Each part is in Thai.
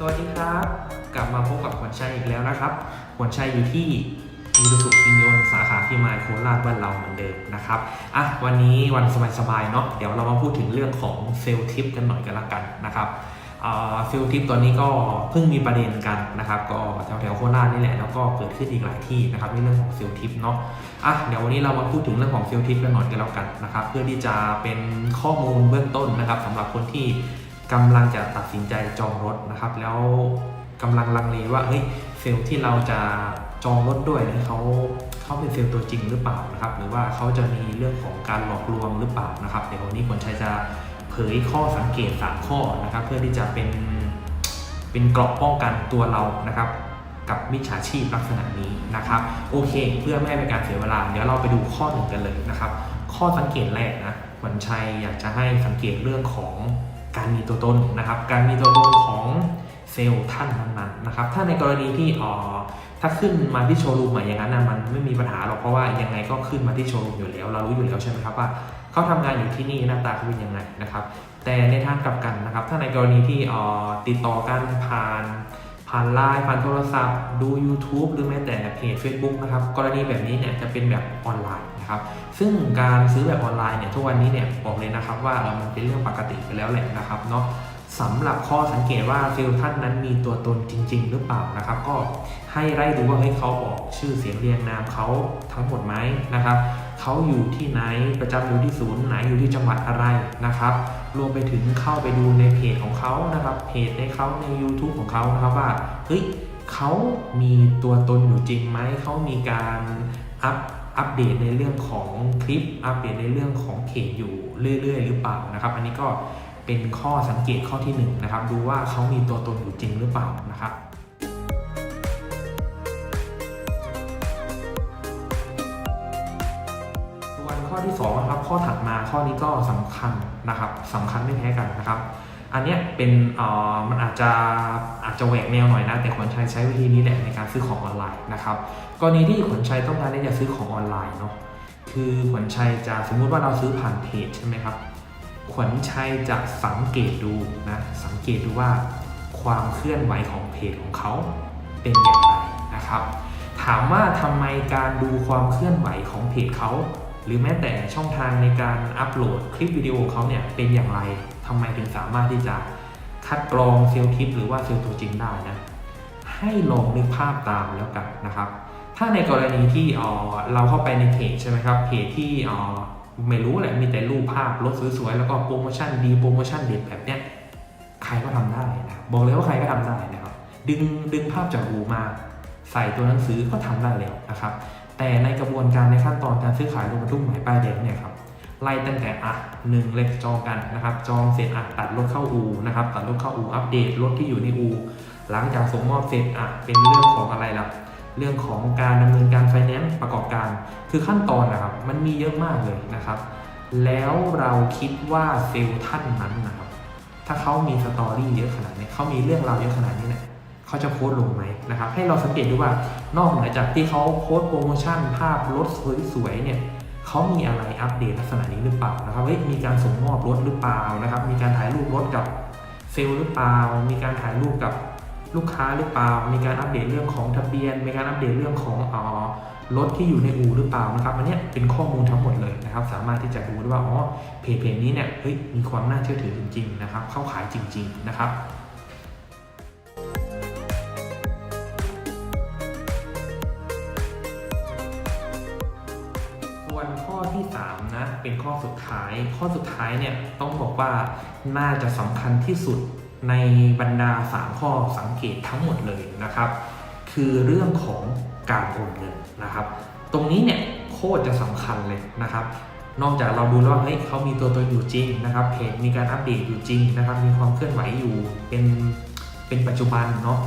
สวัสดีครับ กลับมาพบกับขวัญชัยอีกแล้วนะครับขวัญชัยอยู่ที่มีดุสุกินยนสาขาพิมายโคราชบ้านเราเหมือนเดิมนะครับอะวันนี้วันสบายๆเนาะเดี๋ยวเรามาพูดถึงเรื่องของเซลล์ทิปกันหน่อยกันละกันนะครับเซลล์ทิปตอนนี้ก็เพิ่งมีประเด็นกันนะครับก็แถวๆโคราชนี่แหละแล้วก็เกิดขึ้นอีกหลายที่นะครับในเรื่องของเซลล์ทิปเนาะอะเดี๋ยววันนี้เรามาพูดถึงเรื่องของเซลล์ทิปกันหน่อยกันแล้วกันนะครับเพื่อที่จะเป็นข้อมูลเบื้องต้นนะครับสำหรับคนที่ กำลังจะตัดสินใจจองรถนะครับ แล้วกำลังลังเลว่าเฮ้ยเซลล์ที่เราจะจองรถด้วยเนี่ยเขาเขาเป็นเซลล์ตัวจริงหรือเปล่านะครับ หรือว่าเขาจะมีเรื่องของการหลอกลวงหรือเปล่านะครับเดี๋ยววันนี้คนใช้จะเผยข้อสังเกต 3 ข้อนะครับ เพื่อที่จะเป็นเป็นเกราะป้องกันตัวเรานะครับกับมิจฉาชีพลักษณะนี้นะครับ โอเค เพื่อไม่ให้เป็นการเสียเวลา เดี๋ยวเราไปดูข้อหนึ่งกันเลยนะครับ ข้อสังเกตแรกนะขวัญชัยอยากจะให้สังเกตเรื่องของ การมีตัวตนนะครับ การมีตัวตนของเซลล์ท่านนั้นๆนะครับ ถ้าในกรณีที่อ๋อถ้าขึ้นมาที่โชว์รูมอะอย่างนั้นนะมันไม่มีปัญหาหรอกเพราะว่ายังไงก็ขึ้นมาที่โชว์รูมอยู่แล้ว เรารู้อยู่แล้วใช่ไหมครับว่าเขาทำงานอยู่ที่นี่หน้าตาเขาเป็นยังไงนะครับ แต่ในทางกลับกันนะครับ ถ้าในกรณีที่อ๋อติดต่อกันผ่าน ผ่านไลน์ผ่านโทรศัพท์ ดู YouTube หรือแม้แต่เพจ Facebook นะครับ กรณีแบบนี้เนี่ยจะเป็นแบบออนไลน์นะครับ ซึ่งการซื้อแบบออนไลน์เนี่ยทุกวันนี้เนี่ยบอกเลยนะครับว่าเออมันเป็นเรื่องปกติไปแล้วแหละนะครับเนาะสำหรับข้อสังเกตว่าเซลท่านนั้นมีตัวตนจริง ๆ หรือเปล่านะครับ ก็ให้ไล่ดูว่าเฮ้ยเขาบอกชื่อเสียงเรียงนามเขาทั้งหมดไหมนะครับ เขาอยู่ที่ไหนประจำอยู่ที่ศูนย์ไหนอยู่ที่จังหวัดอะไรนะครับ รวมไปถึงเข้าไปดูในเพจของเขานะครับเพจในเขาใน YouTube ของเขานะครับว่าเฮ้ยเขามีตัวตนอยู่จริงไหมเขามีการอัพอัปเดตในเรื่องของคลิปอัปเดตในเรื่องของเพจอยู่เรื่อย ๆ หรือเปล่านะครับ อันนี้ก็เป็นข้อสังเกตข้อที่หนึ่งนะครับดูว่าเขามีตัวตนอยู่จริงหรือเปล่านะครับ ส่วนข้อที่2นะครับข้อถัดมาข้อนี้ก็สำคัญนะครับสำคัญไม่แพ้กันนะครับ อันเนี้ยเป็นเอ่อมันอาจจะอาจจะแหวกแนวหน่อยนะ แต่ขวัญชัยใช้วิธีนี้แหละในการซื้อของออนไลน์นะครับกรณีที่ขวัญชัยต้องการที่จะซื้อของออนไลน์เนาะคือขวัญชัยจะสมมุติว่าเราซื้อผ่านเพจใช่ไหมครับขวัญชัยจะสังเกตดูนะสังเกตดูว่าความเคลื่อนไหวของเพจของเขาเป็นอย่างไรนะครับ ถามว่าทำไมการดูความเคลื่อนไหวของเพจเขา หรือแม้แต่ช่องทางในการอัปโหลดคลิปวิดีโอเขาเนี่ยเป็นอย่างไรทำไมถึงสามารถที่จะคัดกรองเซลล์ทิปหรือว่าเซลล์ตัวจริงได้นะให้ลองนึกภาพตามแล้วกันนะครับ ถ้าในกรณีที่เอ่อเราเข้าไปในเพจใช่ไหมครับเพจที่อ่อไม่รู้แหละมีแต่รูปภาพรถสวยๆแล้วก็โปรโมชั่นดีโปรโมชั่นเด็ดแบบเนี้ยใครก็ทำได้นะบบอกเลยว่าใครก็ทำได้นะครับ ดึงดึงภาพจากอูมาใส่ตัวหนังสือก็ทำได้แล้วนะครับ แต่ในกระบวนการในขั้นตอนการซื้อขายรถบรรทุกหม่ป้ายแดงเนี่ยครับไล่ตั้งแต่อะหนึ่งเลยจองกันนะครับ จองเสร็จอะตัดรถเข้าอูนะครับ ตัดรถเข้าอูอัปเดตรถที่อยู่ในอูหลังจากส่งมอบเสร็จอะเป็นเรื่องของอะไรล่ะเรื่องของการดำเนินการไฟแนนซ์ประกอบการ คือขั้นตอนนะครับ มันมีเยอะมากเลยนะครับ แล้วเราคิดว่าเซลล์ท่านนั้นนะครับ ถ้าเขามีสตอรี่เยอะขนาดนี้เขามีเรื่องราวเยอะขนาดนี้เนี่ย เขาจะโพสลงไหมนะครับให้เราสังเกตดูว่านอกเหนือจากที่เขาโพสโปรโมชั่นภาพรถสวยๆเนี่ยเขามีอะไรอัปเดตลักษณะนี้หรือเปล่านะครับเฮ้ยมีการส่งมอบรถหรือเปล่านะครับ มีการถ่ายรูปรถกับเซลล์หรือเปล่า มีการถ่ายรูปกับลูกค้าหรือเปล่า มีการอัปเดตเรื่องของทะเบียน มีการอัปเดตเรื่องของอ่อรถที่อยู่ในอู่หรือเปล่านะครับอันเนี้ยเป็นข้อมูลทั้งหมดเลยนะครับ สามารถที่จะดูได้ว่าอ๋อเพจเพจนี้เนี่ยเฮ้ยมีความน่าเชื่อถือจริงๆนะครับ เข้าขายจริง ๆ นะครับ ข้อสุดท้าย ข้อสุดท้ายเนี่ยต้องบอกว่าน่าจะสำคัญที่สุดในบรรดา 3 ข้อสังเกตทั้งหมดเลยนะครับ คือเรื่องของการโอนเงินนะครับ ตรงนี้เนี่ยโคตรจะสำคัญเลยนะครับ นอกจากเราดูแล้วว่าเฮ้ยเขามีตัวตนอยู่จริงนะครับเพจมีการอัปเดตอยู่จริงนะครับ มีความเคลื่อนไหวอยู่เป็นเป็นปัจจุบันเนาะ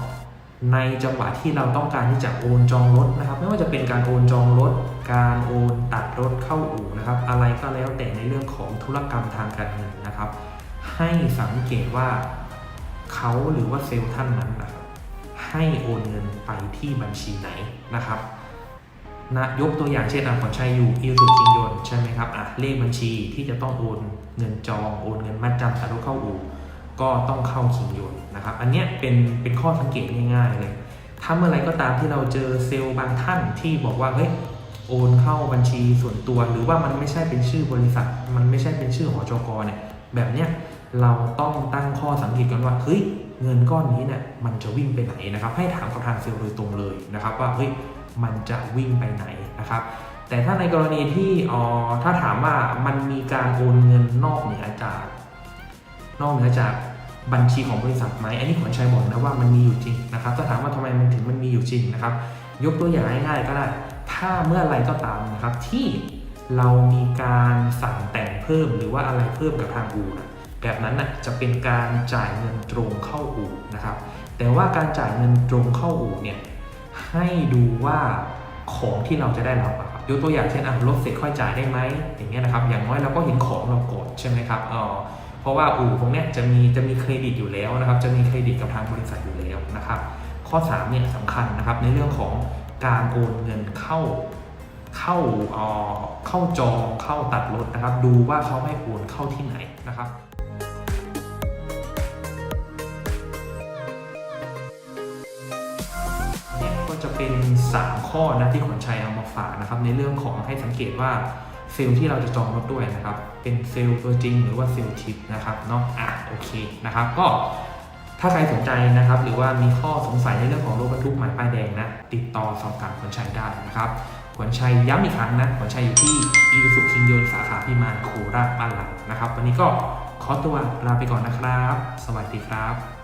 ในจังหวะที่เราต้องการที่จะโอนจองรถนะครับ ไม่ว่าจะเป็นการโอนจองรถ การโอนตัดรถเข้าอู่นะครับ อะไรก็แล้วแต่ในเรื่องของธุรกรรมทางการเงินนะครับ ให้สังเกตว่าเขาหรือว่าเซลล์ท่านนั้นนะครับให้โอนเงินไปที่บัญชีไหนนะครับนะยกตัวอย่างเช่นอะขอนชัยอยู่อิวสุจิงยนใช่ไหมครับอะเลขบัญชีที่จะต้องโอนเงินจองโอนเงินมัดจำตัดรถเข้าอู่ ก็ต้องเข้าคิงยนต์นะครับ อันเนี้ยเป็นเป็นข้อสังเกตง่ายๆเลยถ้าเมื่อไรก็ตามที่เราเจอเซลล์บางท่านที่บอกว่าเฮ้ยโอนเข้าบัญชีส่วนตัว หรือว่ามันไม่ใช่เป็นชื่อบริษัท มันไม่ใช่เป็นชื่อหอจกเนี่ยแบบเนี้ยเราต้องตั้งข้อสังเกตกันว่าเฮ้ยเงินก้อนนี้เนี่ยมันจะวิ่งไปไหนนะครับ ให้ถามกับทางเซลล์โดยตรงเลยนะครับ ว่าเฮ้ยมันจะวิ่งไปไหนนะครับ แต่ถ้าในกรณีที่อ๋อถ้าถามว่ามันมีการโอนเงินนอกเหนือจาก นอกเหนือจาก บัญชีของบริษัทไหมอันนี้ขวัญชัยบอกนะว่ามันมีอยู่จริงนะครับถ้าถามว่าทำไมมันถึงมันมีอยู่จริงนะครับ ยกตัวอย่างง่ายๆก็ได้ ถ้าเมื่อไรก็ตามนะครับที่เรามีการสั่งแต่งเพิ่มหรือว่าอะไรเพิ่มกับทางอู่นะแบบนั้นนะจะเป็นการจ่ายเงินตรงเข้าอู่นะครับ แต่ว่าการจ่ายเงินตรงเข้าอู่เนี่ยให้ดูว่าของที่เราจะได้รับอะครับยกตัวอย่างเช่นอะรถเสร็จค่อยจ่ายได้ไหมอย่างเงี้ยนะครับ อย่างน้อยเราก็เห็นของเราก่อนใช่ไหมครับอ๋อ เพราะว่าอู่พวกนี้จะมีจะมีเครดิตอยู่แล้วนะครับ จะมีเครดิตกับทางบริษัทอยู่แล้วนะครับ ข้อ3เนี่ยสำคัญนะครับในเรื่องของการโอนเงินเข้าเข้าอเข้าจองเข้าตัดรถนะครับ ดูว่าเขาให้โอนเข้าที่ไหนนะครับเนี่ยก็จะเป็น 3 ข้อนะที่ขวัญชัยเอามาฝากนะครับ ในเรื่องของให้สังเกตว่า เซลล์ที่เราจะจองรถด้วยนะครับ เป็นเซลล์ตัวจริงหรือว่าเซลล์ทิปนะครับเนาะอะโอเคนะครับ ก็ถ้าใครสนใจนะครับ หรือว่ามีข้อสงสัยในเรื่องของรถบรรทุกหมายป้ายแดงนะ ติดต่อสอบถามขวัญชัยได้นะครับขวัญชัยย้ำอีกครั้งนะขวัญชัยอยู่ที่อีสุสคิงยนสาขาพิมานโคราชบ้านเรานะครับ วันนี้ก็ขอตัวลาไปก่อนนะครับ สวัสดีครับ